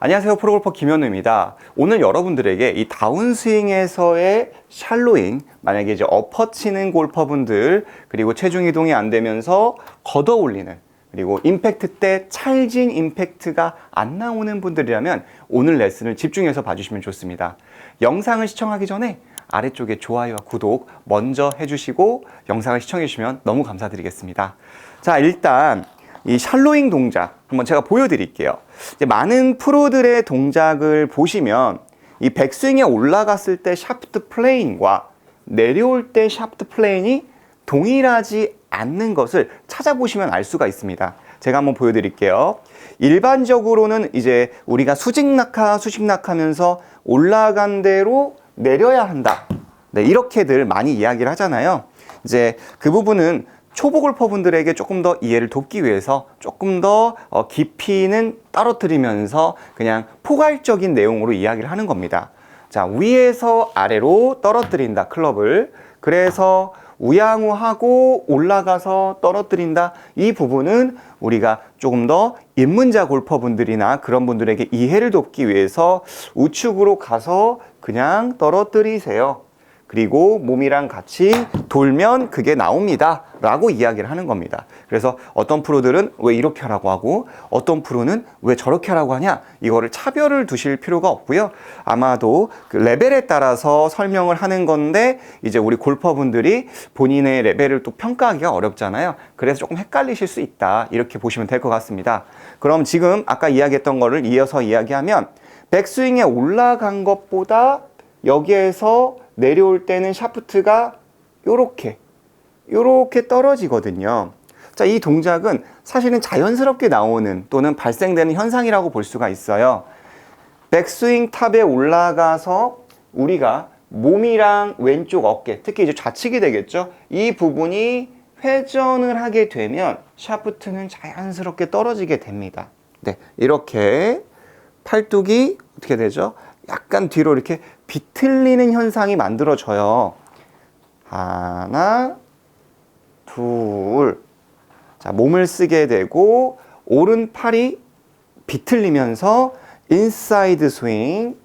안녕하세요. 프로골퍼 김현우입니다. 오늘 여러분들에게 이 다운스윙에서의 샬로잉, 만약에 이제 엎어 치는 골퍼분들, 그리고 체중 이동이 안 되면서 걷어 올리는, 그리고 임팩트 때 찰진 임팩트가 안 나오는 분들이라면 오늘 레슨을 집중해서 봐주시면 좋습니다. 영상을 시청하기 전에 아래쪽에 좋아요와 구독 먼저 해주시고 영상을 시청해 주시면 너무 감사드리겠습니다. 자, 일단 이 샬로잉 동작 한번 제가 보여드릴게요. 많은 프로들의 동작을 보시면 이 백스윙에 올라갔을 때 샤프트 플레인과 내려올 때 샤프트 플레인이 동일하지 않는 것을 찾아보시면 알 수가 있습니다. 제가 한번 보여드릴게요. 일반적으로는 이제 우리가 수직 낙하, 수직 낙하면서 올라간 대로 내려야 한다. 네, 이렇게들 많이 이야기를 하잖아요. 이제 그 부분은 초보 골퍼분들에게 조금 더 이해를 돕기 위해서 조금 더 어, 깊이는 떨어뜨리면서 그냥 포괄적인 내용으로 이야기를 하는 겁니다. 자, 위에서 아래로 떨어뜨린다, 클럽을. 그래서 우양우하고 올라가서 떨어뜨린다. 이 부분은 우리가 조금 더 입문자 골퍼분들이나 그런 분들에게 이해를 돕기 위해서 우측으로 가서 그냥 떨어뜨리세요. 그리고 몸이랑 같이 돌면 그게 나옵니다. 라고 이야기를 하는 겁니다. 그래서 어떤 프로들은 왜 이렇게 하라고 하고 어떤 프로는 왜 저렇게 하라고 하냐 이거를 차별을 두실 필요가 없고요. 아마도 그 레벨에 따라서 설명을 하는 건데 이제 우리 골퍼분들이 본인의 레벨을 또 평가하기가 어렵잖아요. 그래서 조금 헷갈리실 수 있다. 이렇게 보시면 될 것 같습니다. 그럼 지금 아까 이야기했던 거를 이어서 이야기하면 백스윙에 올라간 것보다 여기에서 내려올 때는 샤프트가 요렇게 요렇게 떨어지거든요. 자, 이 동작은 사실은 자연스럽게 나오는 또는 발생되는 현상이라고 볼 수가 있어요. 백스윙 탑에 올라가서 우리가 몸이랑 왼쪽 어깨, 특히 이제 좌측이 되겠죠. 이 부분이 회전을 하게 되면 샤프트는 자연스럽게 떨어지게 됩니다. 네, 이렇게 팔뚝이 어떻게 되죠? 약간 뒤로 이렇게 비틀리는 현상이 만들어져요. 하나, 둘. 자, 몸을 쓰게 되고, 오른팔이 비틀리면서 인사이드 스윙,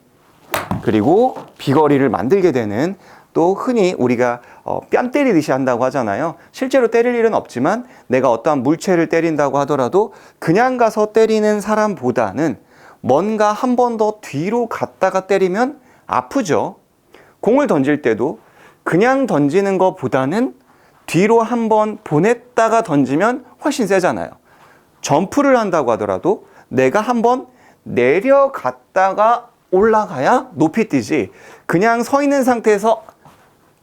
그리고 비거리를 만들게 되는 또 흔히 우리가 어, 뺨 때리듯이 한다고 하잖아요. 실제로 때릴 일은 없지만 내가 어떠한 물체를 때린다고 하더라도 그냥 가서 때리는 사람보다는 뭔가 한 번 더 뒤로 갔다가 때리면 아프죠. 공을 던질 때도 그냥 던지는 것보다는 뒤로 한번 보냈다가 던지면 훨씬 세잖아요. 점프를 한다고 하더라도 내가 한번 내려갔다가 올라가야 높이 뛰지 그냥 서 있는 상태에서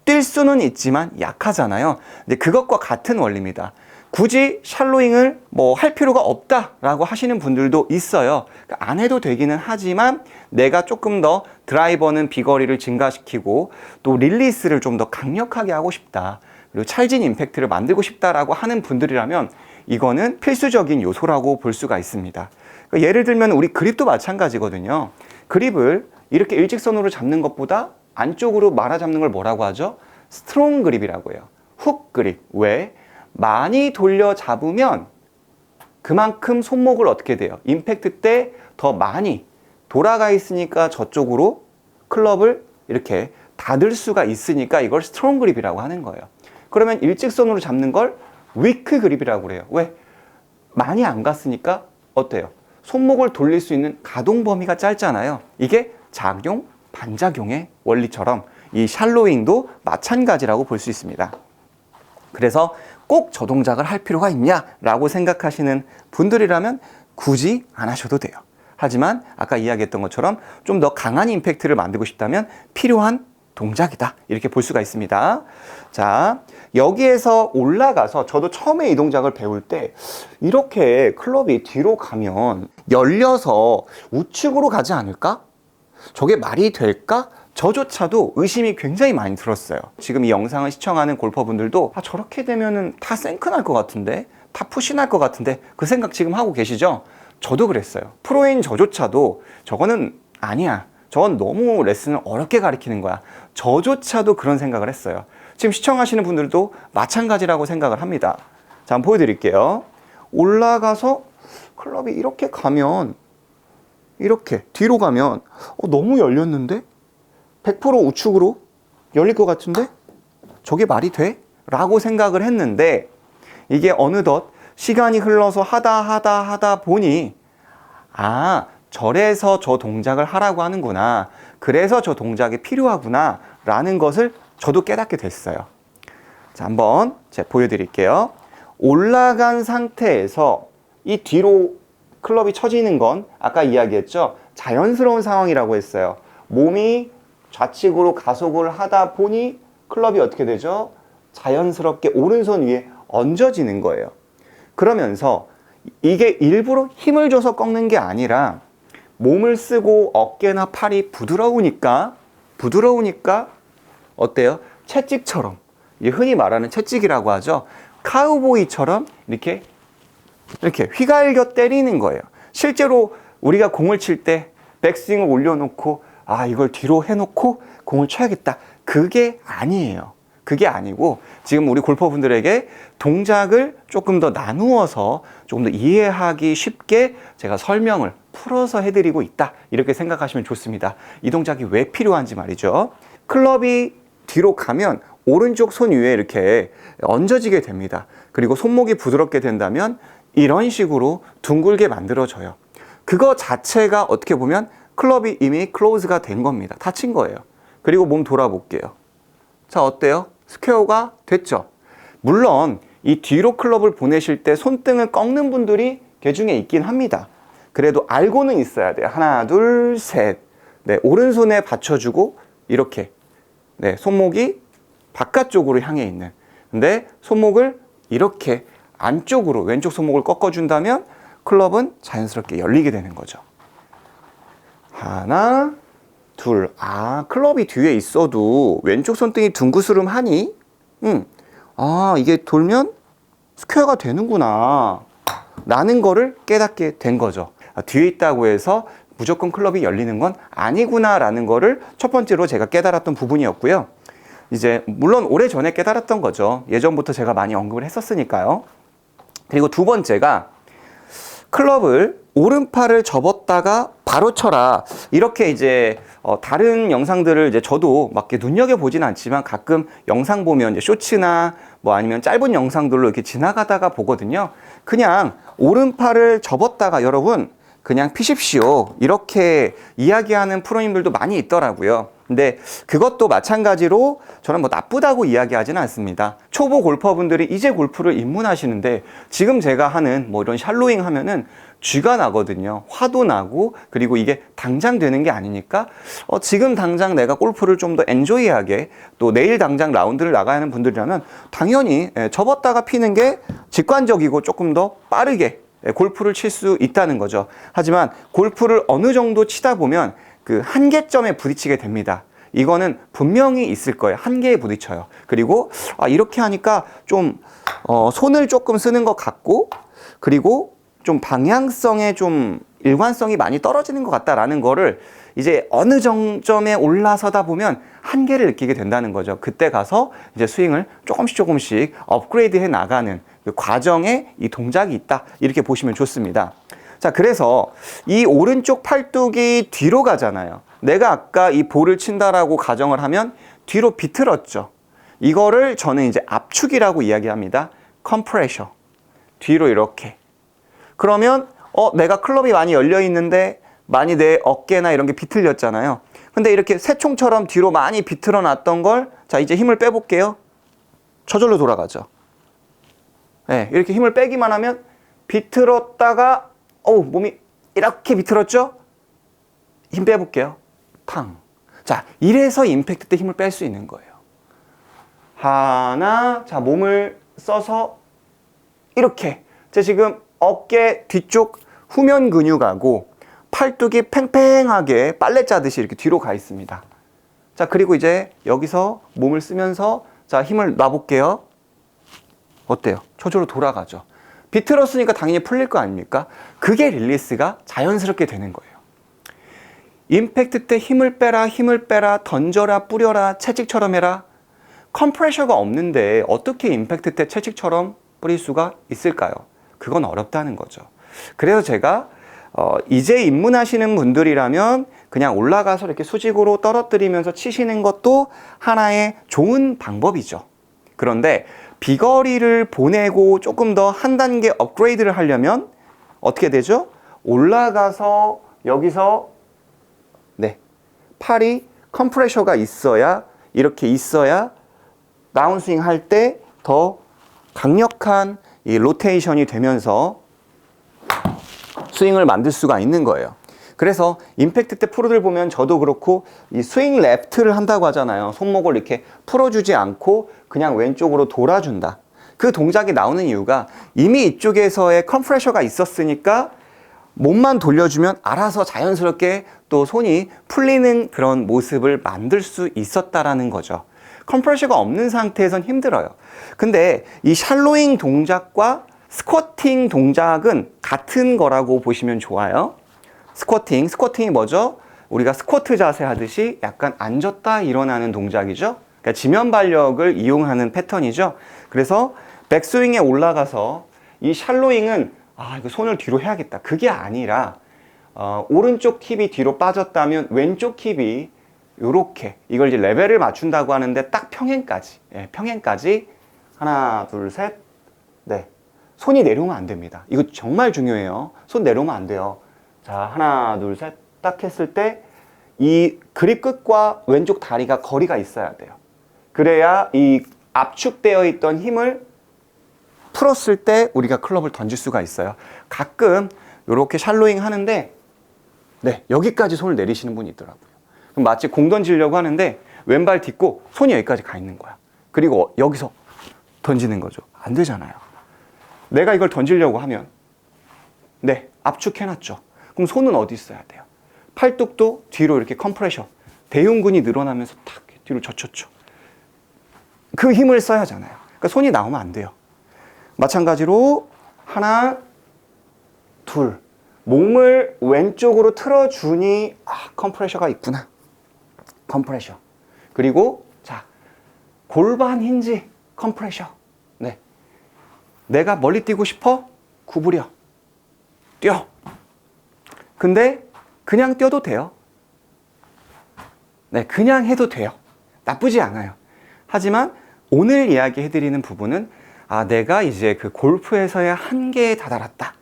뛸 수는 있지만 약하잖아요. 근데 그것과 같은 원리입니다. 굳이 샬로잉을 뭐 할 필요가 없다라고 하시는 분들도 있어요. 그러니까 안 해도 되기는 하지만 내가 조금 더 드라이버는 비거리를 증가시키고 또 릴리스를 좀 더 강력하게 하고 싶다. 그리고 찰진 임팩트를 만들고 싶다라고 하는 분들이라면 이거는 필수적인 요소라고 볼 수가 있습니다. 그러니까 예를 들면 우리 그립도 마찬가지거든요. 그립을 이렇게 일직선으로 잡는 것보다 안쪽으로 말아 잡는 걸 뭐라고 하죠? 스트롱 그립이라고 해요. 훅 그립. 왜? 많이 돌려 잡으면 그만큼 손목을 어떻게 돼요? 임팩트 때 더 많이 돌아가 있으니까 저쪽으로 클럽을 이렇게 닫을 수가 있으니까 이걸 스트롱 그립이라고 하는 거예요. 그러면 일직선으로 잡는 걸 위크 그립이라고 그래요. 왜? 많이 안 갔으니까 어때요? 손목을 돌릴 수 있는 가동 범위가 짧잖아요. 이게 작용, 반작용의 원리처럼 이 샬로잉도 마찬가지라고 볼 수 있습니다. 그래서 꼭 저 동작을 할 필요가 있냐라고 생각하시는 분들이라면 굳이 안 하셔도 돼요. 하지만 아까 이야기했던 것처럼 좀 더 강한 임팩트를 만들고 싶다면 필요한 동작이다. 이렇게 볼 수가 있습니다. 자, 여기에서 올라가서 저도 처음에 이 동작을 배울 때 이렇게 클럽이 뒤로 가면 열려서 우측으로 가지 않을까? 저게 말이 될까? 저조차도 의심이 굉장히 많이 들었어요. 지금 이 영상을 시청하는 골퍼분들도 아, 저렇게 되면은 다 생크 날 것 같은데, 다날것 같은데, 그 생각 지금 하고 계시죠? 저도 그랬어요. 프로인 저조차도 저거는 아니야. 저건 너무 레슨을 어렵게 가르치는 거야. 저조차도 그런 생각을 했어요. 지금 시청하시는 분들도 마찬가지라고 생각을 합니다. 자, 한번 보여드릴게요. 올라가서 클럽이 이렇게 가면 이렇게 뒤로 가면 어, 너무 열렸는데 100% 우측으로 열릴 것 같은데? 저게 말이 돼? 라고 생각을 했는데 이게 어느덧 시간이 흘러서 하다 하다 하다 보니 아 저래서 저 동작을 하라고 하는구나. 그래서 저 동작이 필요하구나. 라는 것을 저도 깨닫게 됐어요. 자 한번 제가 보여드릴게요. 올라간 상태에서 이 뒤로 클럽이 쳐지는 건 아까 이야기했죠? 자연스러운 상황이라고 했어요. 몸이 좌측으로 가속을 하다 보니 클럽이 어떻게 되죠 자연스럽게 오른손 위에 얹어지는 거예요 그러면서 이게 일부러 힘을 줘서 꺾는 게 아니라 몸을 쓰고 어깨나 팔이 부드러우니까 부드러우니까 어때요? 채찍처럼 흔히 말하는 채찍이라고 하죠. 카우보이처럼 이렇게 이렇게 휘갈겨 때리는 거예요. 실제로 우리가 공을 칠 때 백스윙을 올려놓고 아 이걸 뒤로 해놓고 공을 쳐야겠다. 그게 아니에요. 그게 아니고 지금 우리 골퍼분들에게 동작을 조금 더 나누어서 조금 더 이해하기 쉽게 제가 설명을 풀어서 해드리고 있다. 이렇게 생각하시면 좋습니다. 이 동작이 왜 필요한지 말이죠. 클럽이 뒤로 가면 오른쪽 손 위에 이렇게 얹어지게 됩니다. 그리고 손목이 부드럽게 된다면 이런 식으로 둥글게 만들어져요. 그거 자체가 어떻게 보면 클럽이 이미 클로즈가 된 겁니다. 다친 거예요. 그리고 몸 돌아볼게요. 자, 어때요? 스퀘어가 됐죠? 물론 이 뒤로 클럽을 보내실 때 손등을 꺾는 분들이 개 중에 있긴 합니다. 그래도 알고는 있어야 돼요. 하나, 둘, 셋. 네, 오른손에 받쳐주고 이렇게 네, 손목이 바깥쪽으로 향해 있는. 근데 손목을 이렇게 안쪽으로 왼쪽 손목을 꺾어준다면 클럽은 자연스럽게 열리게 되는 거죠. 하나, 둘. 아, 클럽이 뒤에 있어도 왼쪽 손등이 둥그스름하니? 음. 아, 이게 돌면 스퀘어가 되는구나. 라는 거를 깨닫게 된 거죠. 아, 뒤에 있다고 해서 무조건 클럽이 열리는 건 아니구나라는 거를 첫 번째로 제가 깨달았던 부분이었고요. 이제 물론 오래 전에 깨달았던 거죠. 예전부터 제가 많이 언급을 했었으니까요. 그리고 두 번째가 클럽을 오른팔을 접었다가 바로 쳐라. 이렇게 이제 어, 다른 영상들을 이제 저도 막 이렇게 눈여겨 보진 않지만 가끔 영상 보면 이제 쇼츠나 뭐 아니면 짧은 영상들로 이렇게 지나가다가 보거든요. 그냥 오른팔을 접었다가 여러분 그냥 피십시오. 이렇게 이야기하는 프로님들도 많이 있더라고요. 근데 그것도 마찬가지로 저는 뭐 나쁘다고 이야기하지는 않습니다. 초보 골퍼분들이 이제 골프를 입문하시는데 지금 제가 하는 뭐 이런 샬로잉 하면은 쥐가 나거든요. 화도 나고 그리고 이게 당장 되는 게 아니니까 어, 지금 당장 내가 골프를 좀 더 엔조이하게 또 내일 당장 라운드를 나가야 하는 분들이라면 당연히 예, 접었다가 피는 게 직관적이고 조금 더 빠르게 예, 골프를 칠 수 있다는 거죠. 하지만 골프를 어느 정도 치다 보면 그 한계점에 부딪히게 됩니다. 이거는 분명히 있을 거예요. 한계에 부딪혀요. 그리고 아, 이렇게 하니까 좀 어, 손을 조금 쓰는 것 같고 그리고 좀 방향성에 좀 일관성이 많이 떨어지는 것 같다라는 거를 이제 어느 정점에 올라서다 보면 한계를 느끼게 된다는 거죠. 그때 가서 이제 스윙을 조금씩 조금씩 업그레이드 해 나가는 그 과정에 이 동작이 있다. 이렇게 보시면 좋습니다. 자, 그래서 이 오른쪽 팔뚝이 뒤로 가잖아요. 내가 아까 이 볼을 친다라고 가정을 하면 뒤로 비틀었죠. 이거를 저는 이제 압축이라고 이야기합니다. 컴프레셔. 뒤로 이렇게. 그러면 어 내가 클럽이 많이 열려 있는데 많이 내 어깨나 이런 게 비틀렸잖아요. 근데 이렇게 새총처럼 뒤로 많이 비틀어 놨던 걸 자, 이제 힘을 빼 볼게요. 저절로 돌아가죠. 네, 이렇게 힘을 빼기만 하면 비틀었다가 어우, 몸이 이렇게 비틀었죠? 힘 빼볼게요. 탕. 자, 이래서 임팩트 때 힘을 뺄 수 있는 거예요. 하나, 자, 몸을 써서 이렇게. 자, 지금 어깨 뒤쪽 후면 근육하고 팔뚝이 팽팽하게 빨래 짜듯이 이렇게 뒤로 가 있습니다. 자, 그리고 이제 여기서 몸을 쓰면서 자, 힘을 놔볼게요. 어때요? 저절로 돌아가죠. 비틀었으니까 당연히 풀릴 거 아닙니까? 그게 릴리스가 자연스럽게 되는 거예요. 임팩트 때 힘을 빼라, 힘을 빼라, 던져라, 뿌려라, 채찍처럼 해라. 컴프레셔가 없는데 어떻게 임팩트 때 채찍처럼 뿌릴 수가 있을까요? 그건 어렵다는 거죠. 그래서 제가 어, 이제 입문하시는 분들이라면 그냥 올라가서 이렇게 수직으로 떨어뜨리면서 치시는 것도 하나의 좋은 방법이죠. 그런데 비거리를 보내고 조금 더 한 단계 업그레이드를 하려면 어떻게 되죠? 올라가서 여기서 네 팔이 컴프레셔가 있어야 이렇게 있어야 다운스윙 할 때 더 강력한 이 로테이션이 되면서 스윙을 만들 수가 있는 거예요. 그래서 임팩트 때 프로들 보면 저도 그렇고 이 스윙 레프트를 한다고 하잖아요. 손목을 이렇게 풀어주지 않고 그냥 왼쪽으로 돌아준다. 그 동작이 나오는 이유가 이미 이쪽에서의 컴프레셔가 있었으니까 몸만 돌려주면 알아서 자연스럽게 또 손이 풀리는 그런 모습을 만들 수 있었다라는 거죠. 컴프레셔가 없는 상태에선 힘들어요. 근데 이 샬로잉 동작과 스쿼팅 동작은 같은 거라고 보시면 좋아요. 스쿼팅, 스쿼팅이 뭐죠? 우리가 스쿼트 자세 하듯이 약간 앉았다 일어나는 동작이죠. 그러니까 지면 발력을 이용하는 패턴이죠. 그래서 백스윙에 올라가서 이 샬로잉은 아 이거 손을 뒤로 해야겠다. 그게 아니라 어, 오른쪽 힙이 뒤로 빠졌다면 왼쪽 힙이 요렇게 이걸 이제 레벨을 맞춘다고 하는데 딱 평행까지 예, 평행까지 하나 둘셋네 손이 내려오면 안 됩니다. 이거 정말 중요해요. 손 내려오면 안 돼요. 자, 하나, 둘, 셋. 딱 했을 때 이 그립 끝과 왼쪽 다리가 거리가 있어야 돼요. 그래야 이 압축되어 있던 힘을 풀었을 때 우리가 클럽을 던질 수가 있어요. 가끔 이렇게 샬로잉 하는데 네, 여기까지 손을 내리시는 분이 있더라고요. 그럼 마치 공 던지려고 하는데 왼발 딛고 손이 여기까지 가 있는 거야. 그리고 여기서 던지는 거죠. 안 되잖아요. 내가 이걸 던지려고 하면 네, 압축해놨죠. 그럼 손은 어디 있어야 돼요? 팔뚝도 뒤로 이렇게 컴프레셔, 대흉근이 늘어나면서 탁 뒤로 젖혔죠. 그 힘을 써야 하잖아요. 그러니까 손이 나오면 안 돼요. 마찬가지로 하나, 둘, 몸을 왼쪽으로 틀어주니 아, 컴프레셔가 있구나. 컴프레셔. 그리고 자 골반 힌지 컴프레셔. 네. 내가 멀리 뛰고 싶어? 구부려. 뛰어. 근데 그냥 뛰어도 돼요. 네, 그냥 해도 돼요. 나쁘지 않아요. 하지만 오늘 이야기해드리는 부분은 아, 내가 이제 그 골프에서의 한계에 다다랐다.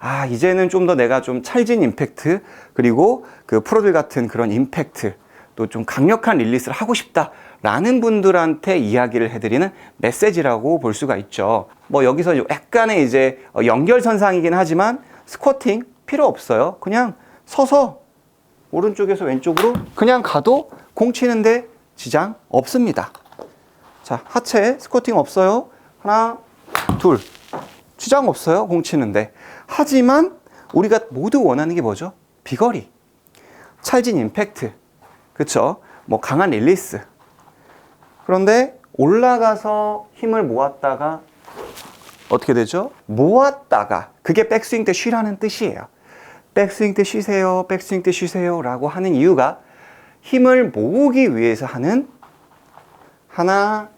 아, 이제는 좀 더 내가 좀 찰진 임팩트, 그리고 그 프로들 같은 그런 임팩트, 또 좀 강력한 릴리스를 하고 싶다. 라는 분들한테 이야기를 해드리는 메시지라고 볼 수가 있죠. 뭐 여기서 약간의 이제 연결선상이긴 하지만 스쿼팅 필요 없어요. 그냥 서서 오른쪽에서 왼쪽으로 그냥 가도 공 치는데 지장 없습니다. 자, 하체 스쿼팅 없어요. 하나, 둘. 지장 없어요. 공 치는데. 하지만 우리가 모두 원하는 게 뭐죠? 비거리. 찰진 임팩트. 그쵸? 뭐 강한 릴리스. 그런데 올라가서 힘을 모았다가 어떻게 되죠? 모았다가 그게 백스윙 때 쉬라는 뜻이에요. 백스윙 때 쉬세요. 백스윙 때 쉬세요. 라고 하는 이유가 힘을 모으기 위해서 하는 하나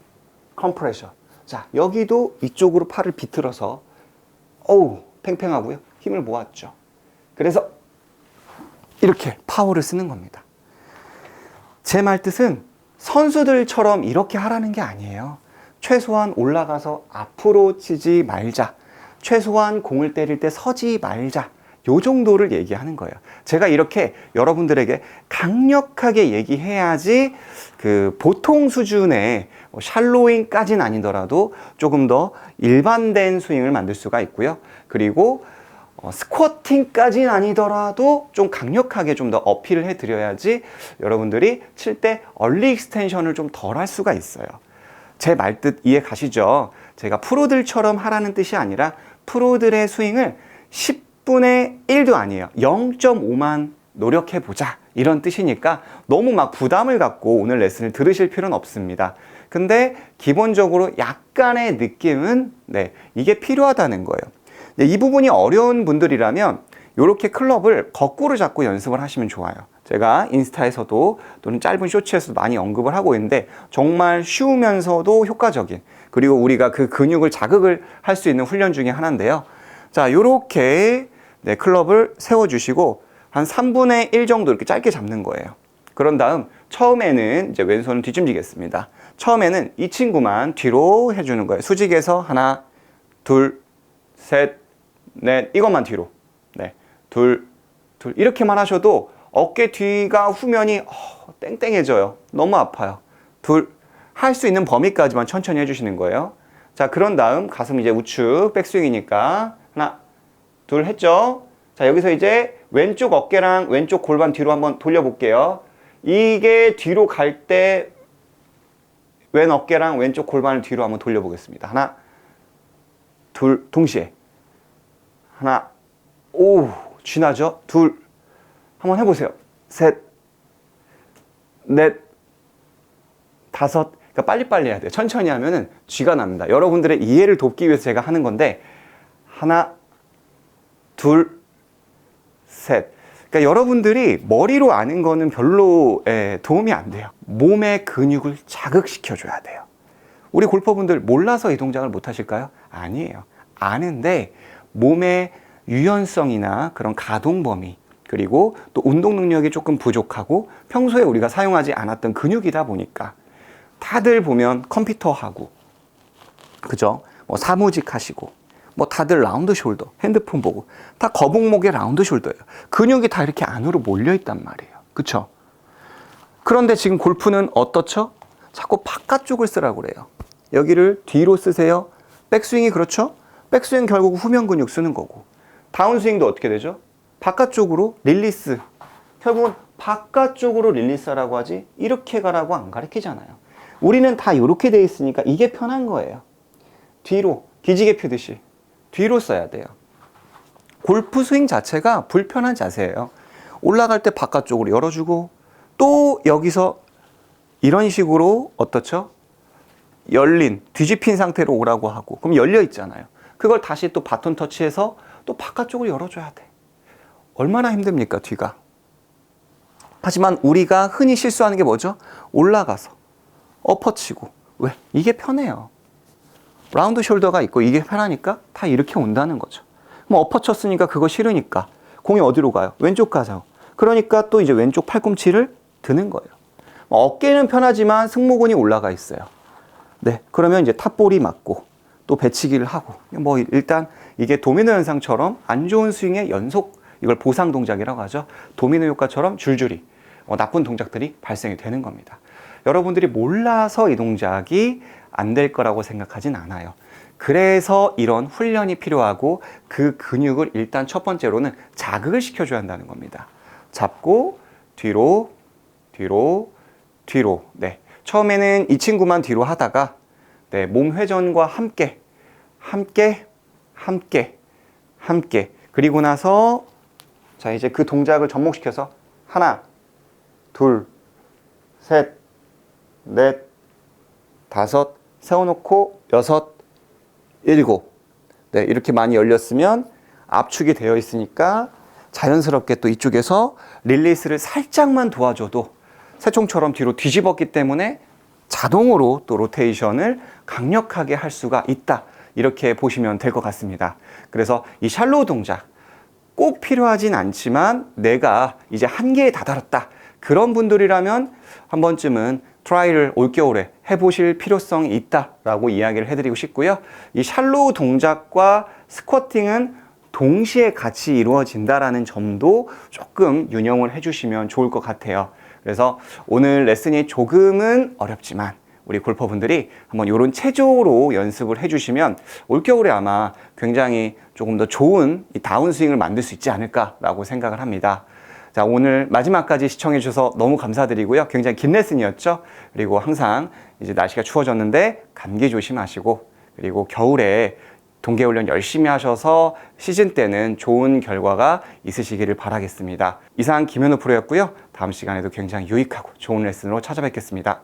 컴프레셔. 자, 여기도 이쪽으로 팔을 비틀어서 어우, 팽팽하고요. 힘을 모았죠. 그래서 이렇게 파워를 쓰는 겁니다. 제 말 뜻은 선수들처럼 이렇게 하라는 게 아니에요. 최소한 올라가서 앞으로 치지 말자. 최소한 공을 때릴 때 서지 말자. 요 정도를 얘기하는 거예요. 제가 이렇게 여러분들에게 강력하게 얘기해야지 그 보통 수준의 뭐 샬로잉까지는 아니더라도 조금 더 일반된 스윙을 만들 수가 있고요. 그리고 어, 스쿼팅까지는 아니더라도 좀 강력하게 좀 더 어필을 해드려야지 여러분들이 칠 때 얼리 익스텐션을 좀 덜 할 수가 있어요. 제 말뜻 이해 가시죠? 제가 프로들처럼 하라는 뜻이 아니라 프로들의 스윙을 10 분의 1도 아니에요. 0.5만 노력해 보자. 이런 뜻이니까 너무 막 부담을 갖고 오늘 레슨을 들으실 필요는 없습니다. 근데 기본적으로 약간의 느낌은 네, 이게 필요하다는 거예요. 네, 이 부분이 어려운 분들이라면 이렇게 클럽을 거꾸로 잡고 연습을 하시면 좋아요. 제가 인스타에서도 또는 짧은 쇼츠에서도 많이 언급을 하고 있는데 정말 쉬우면서도 효과적인 그리고 우리가 그 근육을 자극을 할 수 있는 훈련 중에 하나인데요. 자, 요렇게 네, 클럽을 세워주시고 한 3분의 1 정도 이렇게 짧게 잡는 거예요. 그런 다음 처음에는 이제 왼손을 뒤집지겠습니다. 처음에는 이 친구만 뒤로 해주는 거예요. 수직에서 하나, 둘, 셋, 넷 이것만 뒤로. 네, 둘, 둘 이렇게만 하셔도 어깨 뒤가 후면이 어, 땡땡해져요. 너무 아파요. 둘, 할 수 있는 범위까지만 천천히 해주시는 거예요. 자, 그런 다음 가슴 이제 우측 백스윙이니까 하나, 둘 했죠? 자, 여기서 이제 왼쪽 어깨랑 왼쪽 골반 뒤로 한번 돌려볼게요. 이게 뒤로 갈 때 왼 어깨랑 왼쪽 골반을 뒤로 한번 돌려보겠습니다. 하나, 둘, 동시에. 하나, 오, 쥐나죠? 둘, 한번 해보세요. 셋, 넷, 다섯. 그러니까 빨리빨리 해야 돼요. 천천히 하면은 쥐가 납니다. 여러분들의 이해를 돕기 위해서 제가 하는 건데, 하나, 둘, 셋. 그러니까 여러분들이 머리로 아는 거는 별로 에, 도움이 안 돼요. 몸의 근육을 자극시켜 줘야 돼요. 우리 골퍼분들 몰라서 이 동작을 못 하실까요? 아니에요. 아는데 몸의 유연성이나 그런 가동 범위 그리고 또 운동 능력이 조금 부족하고 평소에 우리가 사용하지 않았던 근육이다 보니까 다들 보면 컴퓨터 하고 그죠? 뭐 사무직 하시고 뭐 다들 라운드 숄더 핸드폰 보고 다 거북목의 라운드 숄더예요. 근육이 다 이렇게 안으로 몰려 있단 말이에요. 그쵸? 그런데 지금 골프는 어떻죠? 자꾸 바깥쪽을 쓰라고 그래요. 여기를 뒤로 쓰세요. 백스윙이 그렇죠? 백스윙 결국 후면 근육 쓰는 거고. 다운스윙도 어떻게 되죠? 바깥쪽으로 릴리스. 결국은 바깥쪽으로 릴리스하라고 하지 이렇게 가라고 안 가르치잖아요. 우리는 다 이렇게 돼 있으니까 이게 편한 거예요. 뒤로 기지개 펴듯이 뒤로 써야 돼요. 골프 스윙 자체가 불편한 자세예요. 올라갈 때 바깥쪽으로 열어주고 또 여기서 이런 식으로 어떻죠? 열린 뒤집힌 상태로 오라고 하고 그럼 열려 있잖아요. 그걸 다시 또 바톤 터치해서 또 바깥쪽으로 열어줘야 돼. 얼마나 힘듭니까 뒤가? 하지만 우리가 흔히 실수하는 게 뭐죠? 올라가서 엎어치고 왜? 이게 편해요. 라운드 숄더가 있고 이게 편하니까 다 이렇게 온다는 거죠. 뭐 엎어쳤으니까 그거 싫으니까 공이 어디로 가요? 왼쪽 가죠. 그러니까 또 이제 왼쪽 팔꿈치를 드는 거예요. 뭐 어깨는 편하지만 승모근이 올라가 있어요. 네, 그러면 이제 탑볼이 맞고 또 배치기를 하고 뭐 일단 이게 도미노 현상처럼 안 좋은 스윙의 연속 이걸 보상 동작이라고 하죠. 도미노 효과처럼 줄줄이 어, 나쁜 동작들이 발생이 되는 겁니다. 여러분들이 몰라서 이 동작이 안 될 거라고 생각하진 않아요. 그래서 이런 훈련이 필요하고 그 근육을 일단 첫 번째로는 자극을 시켜줘야 한다는 겁니다. 잡고 뒤로, 뒤로, 뒤로. 네. 처음에는 이 친구만 뒤로 하다가 네, 몸 회전과 함께, 함께, 함께, 함께. 그리고 나서 자 이제 그 동작을 접목시켜서 하나, 둘, 셋, 넷, 다섯, 세워놓고 여섯, 일곱. 네, 이렇게 많이 열렸으면 압축이 되어 있으니까 자연스럽게 또 이쪽에서 릴리스를 살짝만 도와줘도 새총처럼 뒤로 뒤집었기 때문에 자동으로 또 로테이션을 강력하게 할 수가 있다. 이렇게 보시면 될 것 같습니다. 그래서 이 샬로우 동작 꼭 필요하진 않지만 내가 이제 한계에 다다랐다. 그런 분들이라면 한 번쯤은 트라이를 올겨울에 해보실 필요성이 있다라고 이야기를 해드리고 싶고요. 이 샬로우 동작과 스쿼팅은 동시에 같이 이루어진다라는 점도 조금 유념을 해주시면 좋을 것 같아요. 그래서 오늘 레슨이 조금은 어렵지만 우리 골퍼분들이 한번 이런 체조로 연습을 해주시면 올겨울에 아마 굉장히 조금 더 좋은 이 다운스윙을 만들 수 있지 않을까라고 생각을 합니다. 자, 오늘 마지막까지 시청해 주셔서 너무 감사드리고요. 굉장히 긴 레슨이었죠. 그리고 항상 이제 날씨가 추워졌는데 감기 조심하시고 그리고 겨울에 동계훈련 열심히 하셔서 시즌 때는 좋은 결과가 있으시기를 바라겠습니다. 이상 김현우 프로였고요. 다음 시간에도 굉장히 유익하고 좋은 레슨으로 찾아뵙겠습니다.